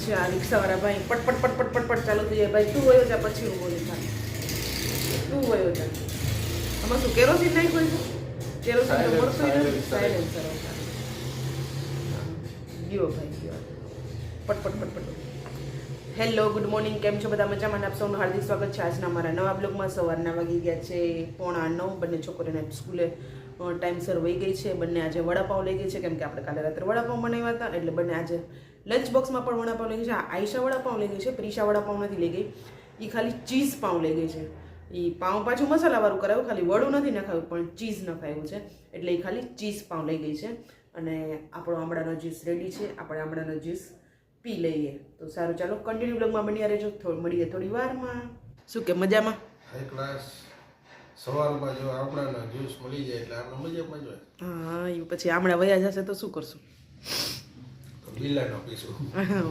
હાર્દિક સ્વાગત છે આ રિક્ષાવાળા ભાઈ પટપટ પટપટ પટ પટ પટ પટ ચાલુ થઈ જાય. ભાઈ તું વયો જા પછી હું બોલું થાય તું વયો જા. આમાં શું કેરોસીન નહીં કોઈ કેરોસીન તો મળતું નથી સાયલેન્સર ગયો ભાઈ ગયો. પટપટ પટ પટ પટ. હેલો ગુડ મોર્નિંગ કેમ છો બધા? મજામાં આપ સૌનું હાર્દિક સ્વાગત છે આજના અમારા નવા બ્લોગમાં. સવારના વાગી ગયા છે પોણા નવ. બંને છોકરીને સ્કૂલે ટાઈમસર વહી ગઈ છે. બંને આજે વડાપાઉં લઈ ગઈ છે કેમ કે આપણે કાલે રાત્રે વડાપાઉં બનાવ્યા હતા. એટલે બંને આજે લંચ બોક્સમાં પણ વડાપાઉં લઈ ગઈ છે આઈશા આયશા વડાપાઉં લઈ ગઈ છે પ્રિશા વડાપાઉં નથી લઈ ગઈ. એ ખાલી ચીઝ પાઉં લઈ ગઈ છે. એ પાઉં પાછું મસાલાવાળું કરાવ્યું ખાલી વડું નથી નખાવ્યું પણ ચીઝ નખાયું છે. એટલે એ ખાલી ચીઝ પાઉં લઈ ગઈ છે. અને આપણો આમળાનો જ્યુસ રેડી છે આપણે આમળાનો જ્યુસ પી લઈએ. તો સારું ચાલો કન્ટિન્યુ બ્લોગમાં બન્યા રહેજો. થોડી મળીએ થોડી વારમાં. શું કે મજામાં? હાઈ ક્લાસ સવારમાં જો આપણાના જ્યુસ મળી જાય એટલે આપણે મજામાં જ હા એ પછી આમળા વયા જશે તો શું કરશું? બિલાનો પીશું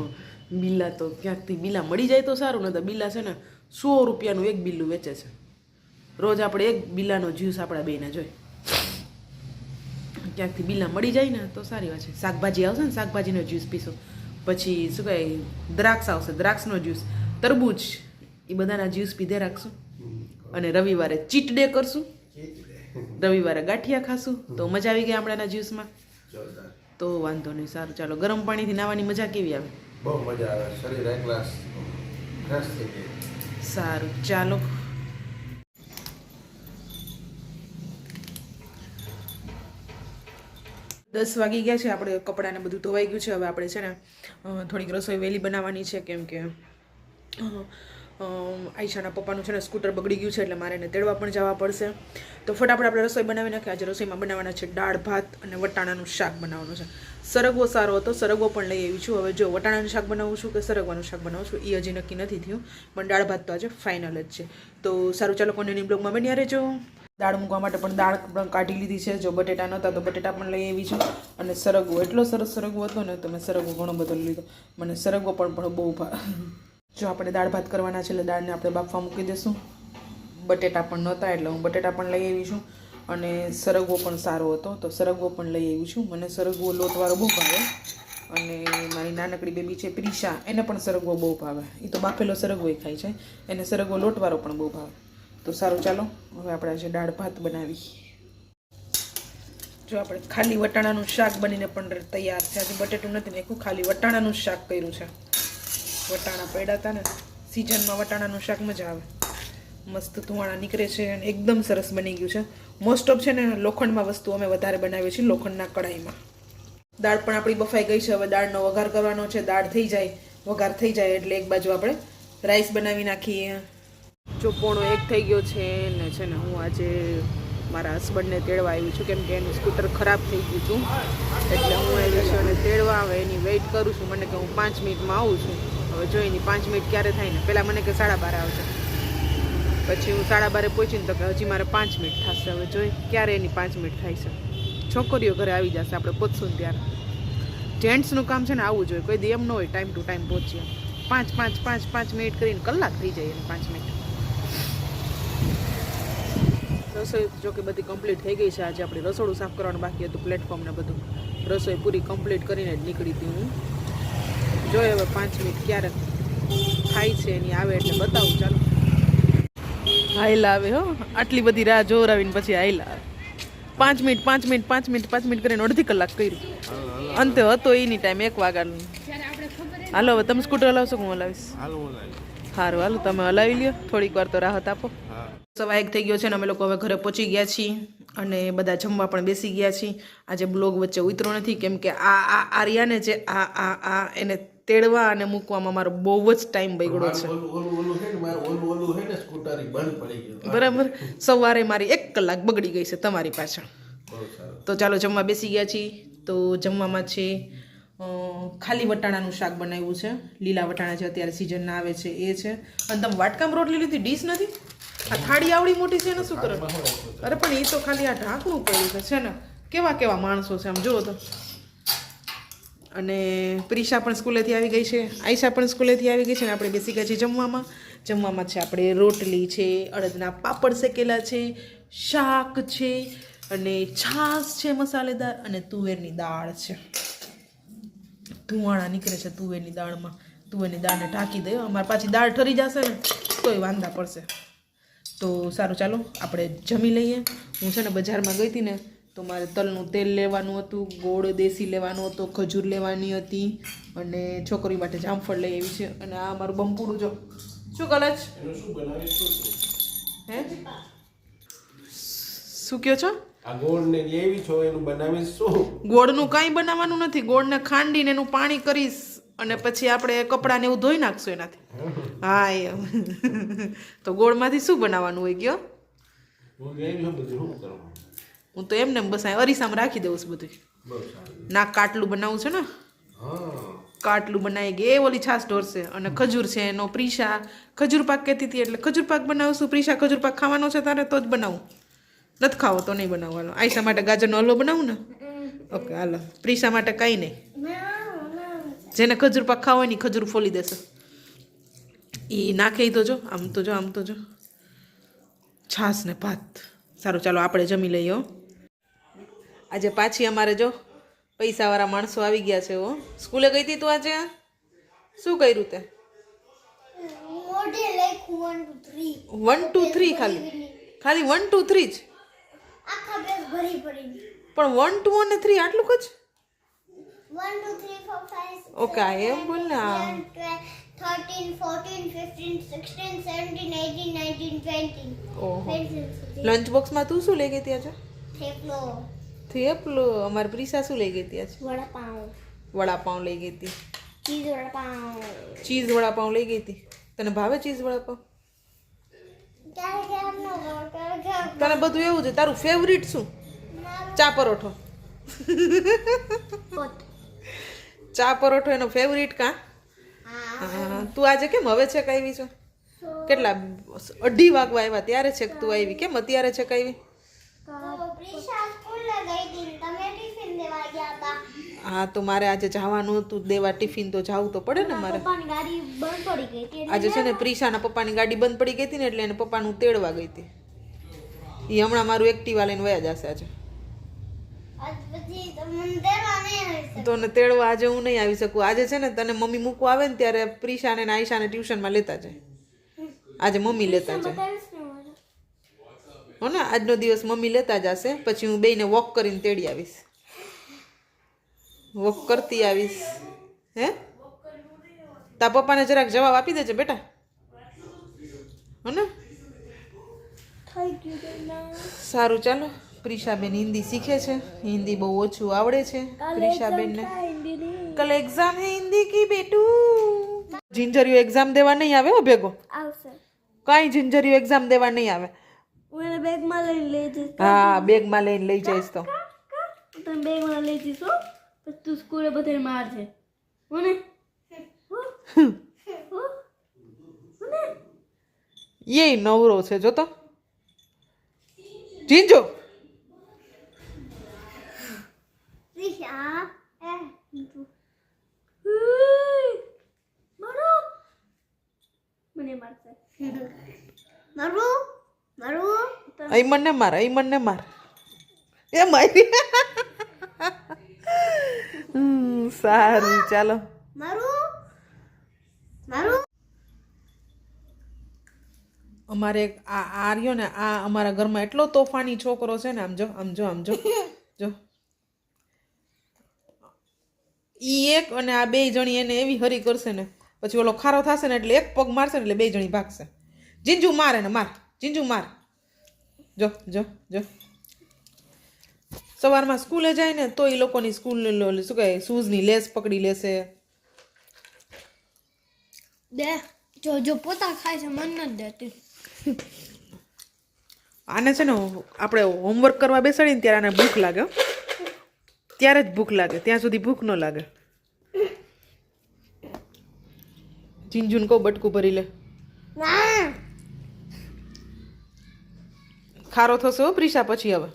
બિલ્લા તો ક્યાંકથી? બિલ્લા મળી જાય તો સારું ને તો બિલ્લા છે ને સો રૂપિયાનું એક બિલ્લું વેચે છે. રોજ આપણે એક બિલ્લાનો જ્યુસ આપણા બેને જોઈ ક્યાંકથી બિલ્લા મળી જાય ને તો સારી વાત છે. શાકભાજી આવશે ને શાકભાજીનો જ્યુસ પીશું. પછી શું કહે દ્રાક્ષ આવશે દ્રાક્ષનો જ્યુસ તરબૂચ એ બધાના જ્યુસ પીધે રાખશું. અને રવિવારે ચીટ ડે કરશું. રવિવારે ગાંઠિયા ખાશું. તો મજા આવી ગઈ આપણાના જ્યુસમાં. તો વાંધો નહીં સારું. ચાલો ગરમ પાણીથી નાવાની મજા કેવી આવે? બહુ મજા આવે. શરીર એકલાસ ફ્રેશ થઈ ગઈ સારું ચાલો. દસ વાગી ગયા છે આપણે કપડાને બધું ધોવાઈ ગયું છે. હવે આપણે છે ને થોડીક રસોઈ વહેલી બનાવવાની છે કેમ કે અ, પપ્પાનું છે ને સ્કૂટર બગડી ગયું છે એટલે મારે એને તેડવા પણ જવા પડશે. તો ફટાફટ આપણે રસોઈ બનાવી નાખીએ. આજે રસોઈમાં બનાવવાના છે દાળ ભાત અને વટાણાનું શાક બનાવવાનું છે. સરગવો સારો હતો. સરગવો પણ લઈ આવી છું. હવે જો વટાણાનું શાક બનાવું છું કે સરગવાનું શાક બનાવું છું એ હજી નક્કી નથી થયું. પણ દાળ ભાત તો આજે ફાઇનલ જ છે. તો સારું ચાલો કોને બ્લોગમાં બન્યા રહેજો. દાળ મૂકવા માટે પણ દાળ પણ કાઢી લીધી છે. જો બટેટા નહોતા તો બટેટા પણ લઈ આવી છું. અને સરગવો એટલો સરસ સરગવો હતો ને તો મેં સરગવો ઘણો બધો લીધો. મને સરગવો પણ બહુ ભાવ જો આપણે દાળ ભાત કરવાના છે એટલે દાળને આપણે બાફવા મૂકી દઈશું બટેટા પણ નહોતા એટલે હું બટેટા પણ લઈ આવી છું. અને સરગવો પણ સારો હતો, તો સરગવો પણ લઈ આવી છું. મને સરગવો લોટવાળો બહુ ભાવે. અને મારી નાનકડી બેબી છે પ્રિશા, એને પણ સરગવો બહુ ભાવે. એ તો બાફેલો સરગવો ખાય છે. એને સરગવો લોટવાળો પણ બહુ ભાવે. તો સારું ચાલો, હવે આપણે આજે દાળ ભાત બનાવી. જો આપણે ખાલી વટાણાનું શાક બનીને પણ તૈયાર છે. આજે બટેટું નથી નાખ્યું ખાલી વટાણાનું શાક કર્યું છે. વટાણા પડ્યા હતા ને સિઝનમાં વટાણાનું શાક મજા આવે. મસ્ત ધુવાણા નીકળે છે અને એકદમ સરસ બની ગયું છે. મોસ્ટ ઓફ છે ને, લોખંડમાં વસ્તુ અમે વધારે બનાવીએ છીએ લોખંડના કડાઈમાં દાળ પણ આપણી બફાઈ ગઈ છે, હવે દાળનો વઘાર કરવાનો છે, દાળ થઈ જાય, વઘાર થઈ જાય એટલે એક બાજુ આપણે રાઈસ બનાવી નાખીએ. જો પોણો એક થઈ ગયો છે ને છે ને, હું આજે મારા હસબન્ડને તેડવા આવી છું, કેમ કે એનું સ્કૂટર ખરાબ થઈ ગયું હતું. એટલે હું છું અને તેડવા આવે એની વેઇટ કરું છું. મને કે હું પાંચ મિનિટમાં આવું છું. હવે જોઈ નહીં પાંચ મિનિટ ક્યારે થાય ને પહેલાં મને કે સાડા બાર આવશે પછી હું સાડા બારે પહોંચીને તો કે હજી મારે પાંચ મિનિટ થશે. હવે જોઈ ક્યારે એની પાંચ મિનિટ થાય છે. છોકરીઓ ઘરે આવી જશે આપણે પહોંચશું ત્યારે. જેન્ટ્સનું કામ છે ને આવવું જોઈએ કોઈ દી એમ ન હોય ટાઈમ ટુ ટાઈમ પહોંચીએ. પાંચ પાંચ પાંચ પાંચ મિનિટ કરીને કલાક થઈ જાય એને પાંચ મિનિટ. રસોઈ જો કે બધી કમ્પ્લીટ થઈ ગઈ છે. આજે આપણે રસોડું સાફ કરવાનું બાકી હતું પ્લેટફોર્મને બધું. રસોઈ પૂરી કમ્પ્લીટ કરીને જ નીકળી હતી હું. જોઈએ હવે પાંચ મિનિટ ક્યારે થાય છે એની આવે એટલે બતાવું ચાલો. હાઈલા આવે હો. આટલી બધી રાહ જોરાવીને પછી હાઈલા આવે. પાંચ મિનિટ પાંચ મિનિટ પાંચ મિનિટ પાંચ મિનિટ કરીને અડધી કલાક કર્યું. અંતે હતો એની ટાઈમ એક વાગ્યાનું હાલો હવે તમે સ્કૂટર હલાવશો હું હલાવીશ? સારું હાલો તમે હલાવી લ્યો. થોડીક વાર તો રાહત આપો. સવા એક થઈ ગયો છે ને અમે લોકો હવે ઘરે પહોંચી ગયા છીએ અને બધા જમવા પણ બેસી ગયા છીએ. આજે બ્લોગ વચ્ચે ઉતરો નથી કેમ કે આ આ આર્યાને જે આ આ આ એને તેડવા અને મૂકવામાં મારો બહુ જ ટાઈમ બગડ્યો છે. બરાબર? સવારે મારી એક કલાક બગડી ગઈ છે તમારી પાછળ. તો ચાલો જમવા બેસી ગયા છીએ. તો જમવામાં છે ખાલી વટાણાનું શાક બનાવ્યું છે. લીલા વટાણા જે અત્યારે સિઝનના આવે છે એ છે. અને તમે વાટકામ રોટલી લીધી ડીશ નથી? આ થાળી આવડી મોટી છે ને શું કરો? અરે પણ એ તો ખાલી આ ઢાંકણું પડ્યું છે છે ને? કેવા કેવા માણસો છે આમ જુઓ તો. અને પ્રિશા પણ સ્કૂલેથી આવી ગઈ છે. આયશા પણ સ્કૂલેથી આવી ગઈ છે અને આપણે બેસી ગયા છીએ જમવામાં. જમવામાં છે આપણે રોટલી છે, અડદના પાપડ શેકેલા છે, શાક છે અને છાશ છે મસાલેદાર અને તુવેરની દાળ છે. ધુવાણા નીકળે છે તુવેરની દાળમાં. તુવેરની દાળને ઢાંકી દે. અમારે પાછી દાળ ઠરી જશે ને, તોય વાંધા પડશે. તો સારું, ચાલો, આપણે જમી લઈએ. હું છે ને બજારમાં ગઈ હતી ને તો મારે તલનું તેલ લેવાનું હતું ગોળ દેશી લેવાનું હતું ખજૂર લેવાની હતી અને છોકરી માટે જામફળ લઈ આવી છે. અને આ મારું બંપુડું જો. શું શું? હે? શું કહો છો? ગોળનું કાંઈ બનાવવાનું નથી. ગોળને ખાંડીને એનું પાણી કરીશ અને પછી આપણે કપડાને એવું ધોઈ નાખશું એનાથી. હા એમ તો ગોળમાંથી શું બનાવવાનું હોય ગયો? હું તો એમને એમ બસ અરીસામાં રાખી દઉં છું બધું. ના નાક કાટલું બનાવું છે ને. કાટલું બનાવી ગઈ એ ઓલી છાશ ઢોરશે અને ખજૂર છે એનો પ્રીશા. ખજૂર પાક કહેતી હતી એટલે ખજૂર પાક બનાવશું પ્રીશા ખજૂર પાક ખાવાનો છે તારે તો જ બનાવું. નથી ખાવો તો નહીં બનાવવાનો. આઈસા માટે ગાજરનો હલવો બનાવું ને? ઓકે હાલો. પ્રીશા માટે કંઈ નહીં. જેને ખજૂર પાક ખાવો હોય ને ખજૂર ફોલી દેશે. એ નાખે તો જો આમ તો જો આમ તો જો. છાશ ને ભાત. સારું ચાલો આપણે જમી લઈએ આજે પાછી અમારે જો પૈસાવાળા માણસો આવી ગયા છે હો. સ્કૂલે ગઈ હતી તું આજે? શું કર્યું તે? વન ટુ થ્રી ખાલી? ખાલી વન ટુ થ્રી જ? પણ વન ટુ અને થ્રી આટલું જ ઓકે એમ બોલ ને લંચ બોક્સમાં તું શું લઈ ગઈ હતી આજે? થેપલો થેપલો અમારી પ્રિસા શું લઈ ગઈ હતી આજે? વડાપાઉં. વડાપાઉં લઈ ગઈ હતી. ચીઝ વડાપાઉં. ચીઝ વડાપાઉં લઈ ગઈ હતી. તને ભાવે ચીઝ વડાપાઉં? તને બધું એવું છે. તારું ફેવરિટ શું? ચા પરોઠો. ચા પરોઠો એનો ફેવરિટ કાં? તું આજે કેમ હવે છે કાવી છો? કેટલા અઢી વાગવા આવ્યા? ત્યારે છે તું આવી. કેમ અત્યારે છે કાંઈ તો પ્રિશા સ્કૂલે ગઈ હતી ને તમે ટિફિન દેવા ગયા હતા હા તો મારે આજે જવાનું હતું દેવા ટિફિન તો જવું તો પડે ને મારે આજે છે ને પ્રિશાના પપ્પાની ગાડી બંધ પડી ગઈ હતી ને એટલે એને પપ્પાનું તેડવા ગઈ હતી. એ હમણાં મારું એક્ટિવા લઈને વયા જશે આજે. તો ને તેડવા આજે હું નહીં આવી શકું. આજે છે ને તને મમ્મી મૂકવા આવે ને ત્યારે પ્રિશાને ને આયશાને ટ્યુશનમાં લેતા જાય. આજે મમ્મી લેતા જાય. હો ને આજનો દિવસ મમ્મી લેતા જશે પછી હું બેયને વોક કરીને તેડી આવીશ. વોક કરતી આવીશ. હે? તા પપ્પાને જરાક જવાબ આપી દેજે બેટા. હો ને થઈ ગયું બેન સારું ચાલો. પ્રિશાબેન હિન્દી શીખે છે. હિન્દી બહુ ઓછું આવડે છે પ્રિશાબેનને. કલ એક્ઝામ હે હિન્દી કી બેટું? જિંજરિયો એક્ઝામ દેવા નહીં આવે હો ભેગો? આવશે. કાંઈ જિંજરિયો એક્ઝામ દેવા નહીં આવે? હું બેગમાં લઈને લઈ જઈશ. હા બેગમાં લઈને લઈ જઈશ તો. બેગમાં લઈ જઈશ તું સ્કૂલે બધે મારશે હો ને હો? હો? હો ને? એ નવરો છે જોતો જીંજો મને મારશે મારું મારું અહીં મને માર અહીં મને માર એ મારી સારું ચાલો. મારું? મારું? અમારે આ આર્યો ને આ અમારા ઘરમાં એટલો તોફાની છોકરો છે ને આમ જો આમ જો આમ જો જો. ઈ એક અને આ બે જણી એને એવી હરી કરશે ને પછી ઓલો ખારો થશે ને એટલે એક પગ મારશે ને એટલે બે જણી ભાગશે. જીંજુ મારે ને માર જીંજુ માર. જો જો જો. સવારમાં સ્કૂલે જાય ને તો એ લોકોની સ્કૂલ શું કહે શૂઝની લેસ પકડી લેશે. દે જો જો પોતા ખાય છે મન નથી દેતી. આને છે ને આપણે હોમવર્ક કરવા બેસાડીએ ને ત્યારે આને ભૂખ લાગે ત્યારે જ ભૂખ લાગે ત્યાં સુધી ભૂખ ન લાગે. ઝીંઝુન કહું બટકું ભરી લે. ખારો થશે હો પ્રિશા પછી હવે.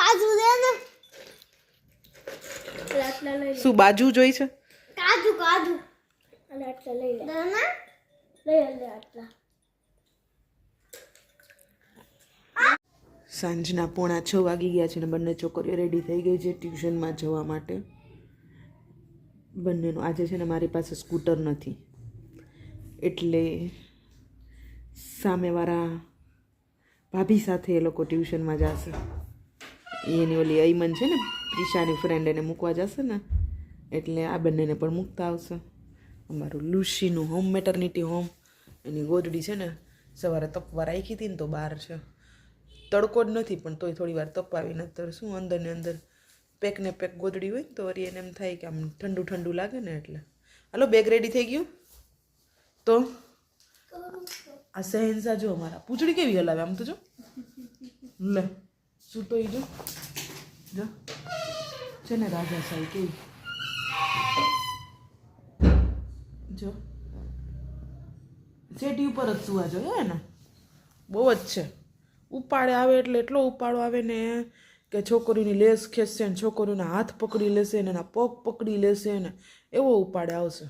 કાજુ દે ને. આટલા લઈ શું બાજુ જોઈ છે? કાજુ કાજુ. અને આટલા લઈ લે. ના લઈ લે આટલા. સાંજના પોણા છ વાગી ગયા છે ને બંને છોકરીઓ રેડી થઈ ગઈ છે ટ્યુશનમાં જવા માટે. બંનેનું આજે છે ને મારી પાસે સ્કૂટર નથી. એટલે સામેવાળા ભાભી સાથે એ લોકો ટ્યુશનમાં જશે. એની ઓલી અયમન છે ને, પ્રિશાની ફ્રેન્ડ એને મૂકવા જશે ને, એટલે આ બંનેને પણ મૂકતા આવશે. અમારું લુસીનું હોમ મેટર્નિટી હોમ એની ગોદડી છે ને, સવારે તપવા રાખી હતી ને તો બહાર છે. તડકો જ નથી, પણ તોય થોડી વાર તપાવી નતર શું અંદર ને અંદર પેક ને પેક ગોદડી હોય ને તો વળી એને એમ થાય કે આમ ઠંડુ ઠંડુ લાગે ને એટલે. હાલો બેગ રેડી થઈ ગયું? તો? આ સહેનસા જો અમારા પૂંછડી કેવી હલાવે આમ તો જો? લે. શું એ જો. જો. છે ને રાજા સાહેબ કેવી જો. સેટી ઉપર જ સુવા જોઈએ ને? બહુ જ છે. ઉપાડે આવે એટલે એટલો ઉપાડો આવે ને કે છોકરીની લેસ ખેંચશે ને છોકરીના હાથ પકડી લેશે ને એના પગ પકડી લેશે ને એવો ઉપાડે આવશે.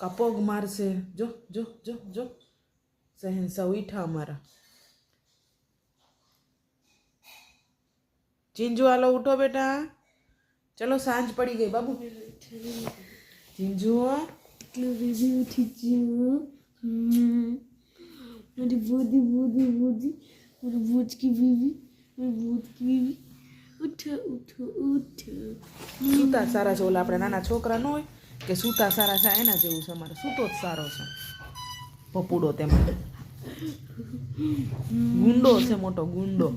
કા પગ મારશે. જો જો જો જો. સહેનસા ઉઠા અમારા. ચીંજુ હાલો ઉઠો બેટા ચલો સાંજ પડી ગઈ બાબુ ચીંજુ એટલું બેબી ઉઠી ગયું મારી બોધી બોધી બોધી મારી ભૂજ કી બીવી મારી ભૂજ કી બીવી ઉઠો ઉઠો ઉઠો સૂતા સારા છે ઓલા આપણે નાના છોકરા ન હોય કે સૂતા સારા છે એના જેવું છે અમારે. સૂતો જ સારો છે. પપુડો તેમાં. ગુંડો છે મોટો ગુંડો.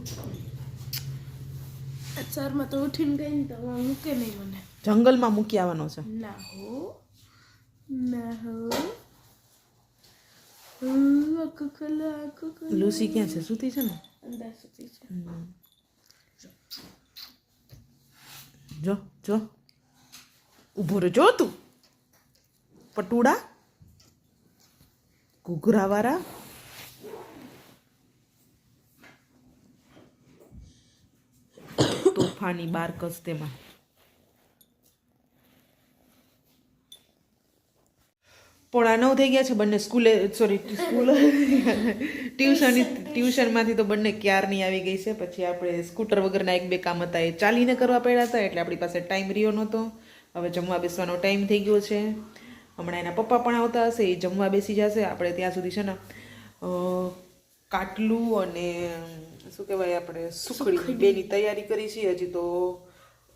સરમાં તો ઉઠીને ગઈ ને તો મૂકે નહીં મને. જંગલમાં મૂકી આવવાનો છે. ના હો ના હો. લુસી ક્યાં છે? સૂતી છે ને? અંદર સુધી છે. જો જો. ઊભો રહે જો તું. પટુડા. ઘૂઘરાવાળા. તોફાની બાર કસ્તેમાં પોણા નવ થઈ ગયા છે બંને સ્કૂલે સોરી સ્કૂલ ટ્યુશન ટ્યુશનમાંથી તો બંને ક્યારની આવી ગઈ છે. પછી આપણે સ્કૂટર વગરના એક બે કામ હતા એ ચાલીને કરવા પડ્યા હતા, એટલે આપણી પાસે ટાઈમ રહ્યો નહોતો. હવે જમવા બેસવાનો ટાઈમ થઈ ગયો છે. હમણાં એના પપ્પા પણ આવતા હશે, એ જમવા બેસી જશે. આપણે ત્યાં સુધી છે ને કાટલું અને શું કહેવાય આપણે? સુખડી બેની તૈયારી કરી છે. હજી તો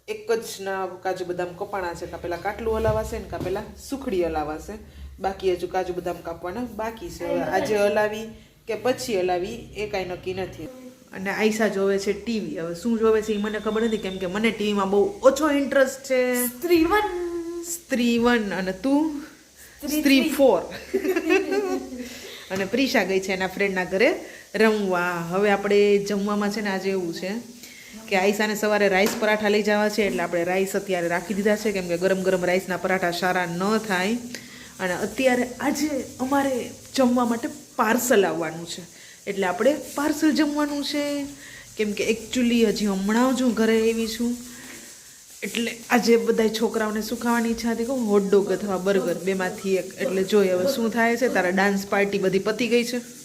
એક જ ના કાજુ બદામ કપાણા છે. કાં પેલા કાટલું હલાવાશે ને કાં પેલા સુખડી હલાવાશે. બાકી હજુ કાજુ બદામ કાપવાના બાકી છે. આજે હલાવી કે પછી હલાવી એ કાંઈ નક્કી નથી. અને આયસા જોવે છે ટીવી. હવે શું જોવે છે એ મને ખબર નથી કેમ કે મને ટીવીમાં બહુ ઓછો ઇન્ટરેસ્ટ છે. સ્ત્રીવન. સ્ત્રીવન અને તું? સ્ત્રી ફોર. અને પ્રિશા ગઈ છે એના ફ્રેન્ડના ઘરે. રમવા. હવે આપણે જમવામાં છે ને આજે એવું છે કે આઈસાને સવારે રાઈસ પરાઠા લઈ જવા છે, એટલે આપણે રાઈસ અત્યારે રાખી દીધા છે, કેમ કે ગરમ ગરમ રાઈસના પરાઠા સારા ન થાય. અને અત્યારે આજે અમારે જમવા માટે પાર્સલ આવવાનું છે. એટલે આપણે પાર્સલ જમવાનું છે. કેમ કે એકચ્યુઅલી હજી હમણાં જ હું ઘરે આવી છું. એટલે આજે બધા છોકરાઓને શું ઈચ્છા હતી કહું? હોટડોગ અથવા બર્ગર બેમાંથી એક. એટલે જોઈએ હવે શું થાય છે. તારા ડાન્સ પાર્ટી બધી પતી ગઈ છે.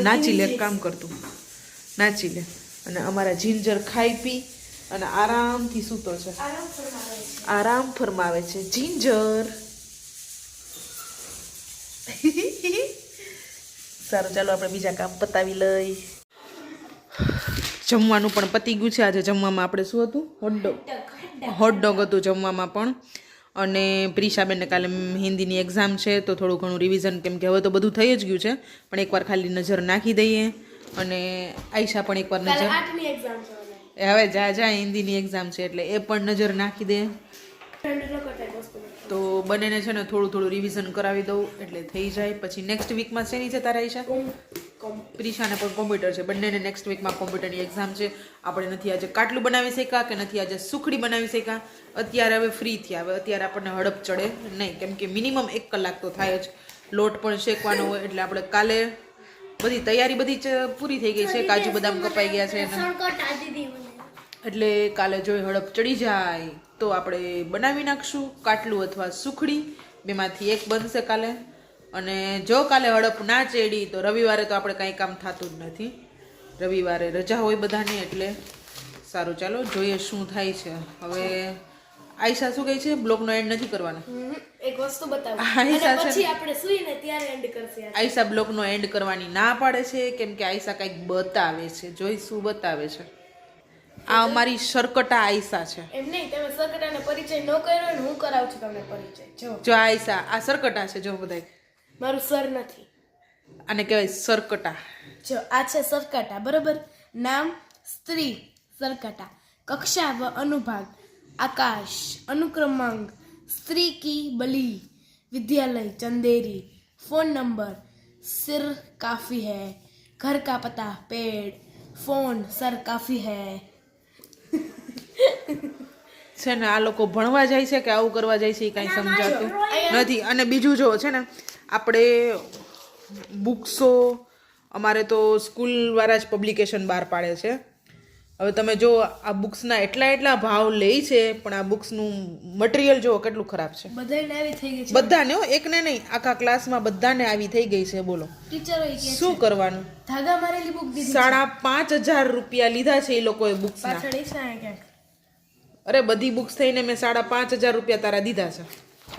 નાચી લે કામ કરતું નાચી લે. અને અમારા જિંજર ખાઈ પી અને આરામથી સૂતો છે. આરામ ફરમાવે છે. જિંજર. સારું ચાલો આપણે બીજા કામ પતાવી લઈ. જમવાનું પણ પતી ગયું છે. આજે જમવામાં આપણે શું હતું? હોટડોગ હોટડોગ હતું જમવામાં પણ. અને પ્રિશાબેનને કાલે હિન્દીની એક્ઝામ છે તો થોડું ઘણું રિવિઝન કેમ કે હવે તો બધું થઈ જ ગયું છે પણ એકવાર ખાલી નજર નાખી દઈએ. અને આયશા પણ એકવાર નજર હવે. જા જા હિન્દીની એક્ઝામ છે એટલે એ પણ નજર નાખી દે. તો બંનેને છે ને થોડું થોડું રિવિઝન કરાવી દઉં એટલે થઈ જાય. પછી નેક્સ્ટ વીકમાં શેની છે તારા આયશા? પ્રિશાને પણ કોમ્પ્યુટર છે. બંનેને નેક્સ્ટ વીકમાં કોમ્પ્યુટરની એક્ઝામ છે. આપણે નથી આજે કાટલું બનાવી શક્યા કે નથી આજે સુખડી બનાવી શક્યા? અત્યારે હવે ફ્રી થયા. હવે અત્યારે આપણને હડપ ચડે. નહીં કેમ કે મિનિમમ એક કલાક તો થાય જ. લોટ પણ શેકવાનો હોય એટલે આપણે કાલે બધી તૈયારી બધી પૂરી થઈ ગઈ છે. કાજુ બદામ કપાઈ ગયા છે એટલે કાલે જો હડપ ચડી જાય તો આપણે બનાવી નાખશું. કાટલું અથવા સુખડી. બેમાંથી એક બનશે કાલે. અને જો કાલે હડપ ના ચડી તો રવિવારે તો આપણે કાંઈ કામ થતું જ નથી. રવિવારે રજા હોય બધાને એટલે સારું. ચાલો જોઈએ શું થાય છે. હવે આયશા શું કહે છે? બ્લોગનો એન્ડ નથી કરવાનો. એક વસ્તુ બતાવું. આયશા છે પછી આપણે સુઈને ત્યારે એન્ડ કરશે આયશા બ્લોગનો એન્ડ કરવાની ના પાડે છે કેમ કે આયશા કંઈક બતાવે છે. જોઈ શું બતાવે છે. આ અમારી સરકટા આયશા છે. એમ નહીં તમે સરકટાને પરિચય ન કર્યો હું કરાવું છું તમને પરિચય. જો. જો આયશા આ સરકટા છે જો બધાય. મારું સર નથી આને કહેવાય સરકટા જો આ છે સરકાટા બરોબર નામ સ્ત્રી સરકાટા કક્ષા વ અનુભાગ આકાશ અનુક્રમાંક સ્ત્રી કી બલી વિદ્યાલય ચંદેરી ફોન નંબર સિર કાફી है घर का पता पेड़ फोन सर काफी है છે ને આ લોકો ભણવા જાય છે કે આવું કરવા જાય છે એ કાંઈ સમજાતું નથી અને બીજું જો છે ને આપણે બુક્સો અમારે તો સ્કૂલવાળા જ પબ્લિકેશન બહાર પાડે છે. હવે તમે જો આ બુક્સના એટલા એટલા ભાવ લે છે પણ આ બુક્સનું મટીરિયલ જુઓ કેટલું ખરાબ છે. બધાને આવી થઈ ગઈ છે. બધાને એકને નહીં આખા ક્લાસમાં બધાને આવી થઈ ગઈ છે બોલો. ટીચરો શું કરવાનું? ધાગા મારેલી બુક દીધી સાડા પાંચ હજાર રૂપિયા લીધા છે એ લોકોએ બુક્સ પાછળ અરે બધી બુક્સ થઈને મેં સાડા પાંચ હજાર રૂપિયા તારા દીધા છે.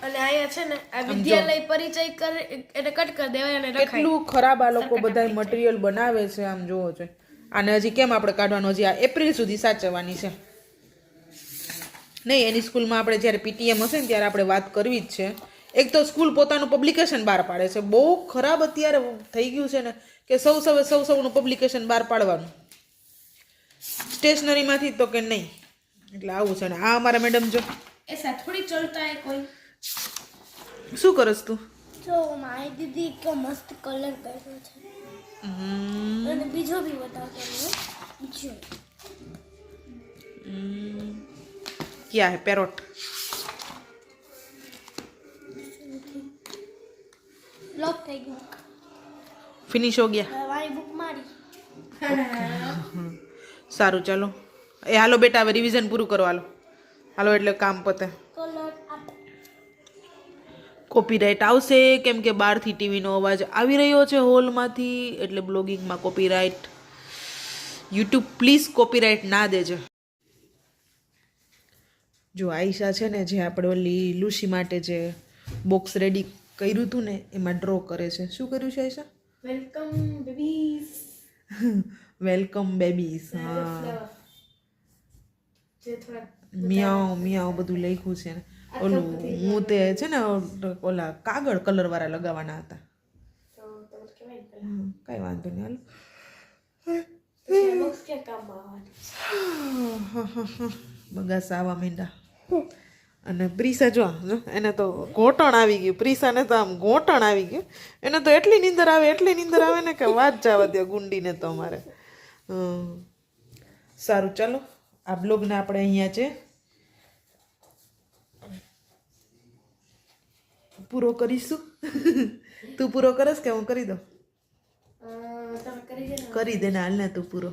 અને અહીંયા છે ને આ વિદ્યાલય પરિચય કર એને કટ કરી દેવાય અને કેટલું ખરાબ આ લોકો બધા મટીરિયલ બનાવે છે આમ જોવો છે. આને હજી કેમ આપણે કાઢવાનું? હજી આ એપ્રિલ સુધી સાચવવાની છે. નહીં એની સ્કૂલમાં આપણે જ્યારે પીટીએમ હશે ને ત્યારે આપણે વાત કરવી જ છે. એક તો સ્કૂલ પોતાનું પબ્લિકેશન બહાર પાડે છે. બહુ ખરાબ અત્યારે થઈ ગયું છે ને કે સૌ સૌ સૌ સૌનું પબ્લિકેશન બહાર પાડવાનું. સ્ટેશનરીમાંથી તો કે નહીં. એટલે આવું છે ને. આ અમારા મેડમ જો. એ એસા થોડી ચલતા હે કોઈ? શું કરસ તું? જો મારી દીદી કે મસ્ત કલર કર્યો છે. હમ, અને બીજો બી બતાવતો બીજો. ક્યાં હે? પેરોટ. લોક થઈ ગયું. ફિનિશ હો ગયા. મારી બુક મારી. સારું ચાલો. એ હાલો બેટા હવે રિવિઝન પૂરું કરો હાલો હાલો એટલે કામ પતે. કોપીરાઇટ આવશે? કેમ કે બહારથી ટીવીનો અવાજ આવી રહ્યો છે હોલમાંથી એટલે બ્લોગિંગમાં કોપીરાઇટ યુટ્યુબ પ્લીઝ કોપીરાઇટ ના દેજે. જો આઈશા છે ને જે આપણે ઓલી લુસી માટે જે બોક્સ રેડી કર્યું હતું ને એમાં ડ્રો કરે છે. શું કર્યું છે Aisha welcome babies welcome babies હા. મિયાઓ મિયાઓ બધું લખ્યું છે ને. ઓલું હું તે છે ને ઓલા કાગળ કલર વાળા લગાવવાના હતા. કાંઈ વાંધો નહીં હાલો. બગાસા આવા મીંડા. અને પ્રિસા જો, એને તો ઘોટણ આવી ગયું. પ્રિસાને તો આમ ઘોટણ આવી ગયું. એને તો એટલી નીંદર આવે એટલી નીંદર આવે ને કે વાત જવા દે ગુંડીને તો અમારે. સારું ચાલો. આ બ્લોગને આપણે અહીંયા છે. પૂરો કરીશું તું પૂરો કરસ કે હું કરી દઉં કરી દે હાલ ને તું પૂરો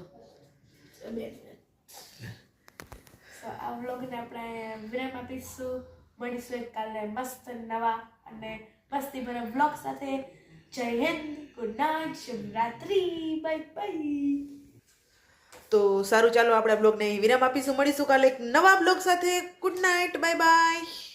આ વ્લોગને આપણે વિરામ આપીશું મળીશું એક કાલે મસ્ત નવા અને મસ્તી ભરા વ્લોગ સાથે જય હિન્દ ગુડ નાઇટ શુભ બાય બાય તો સારું ચાલો આપણે બ્લોગને વિરામ આપીશું મળીશું કાલે એક નવા બ્લોગ સાથે ગુડ નાઇટ બાય બાય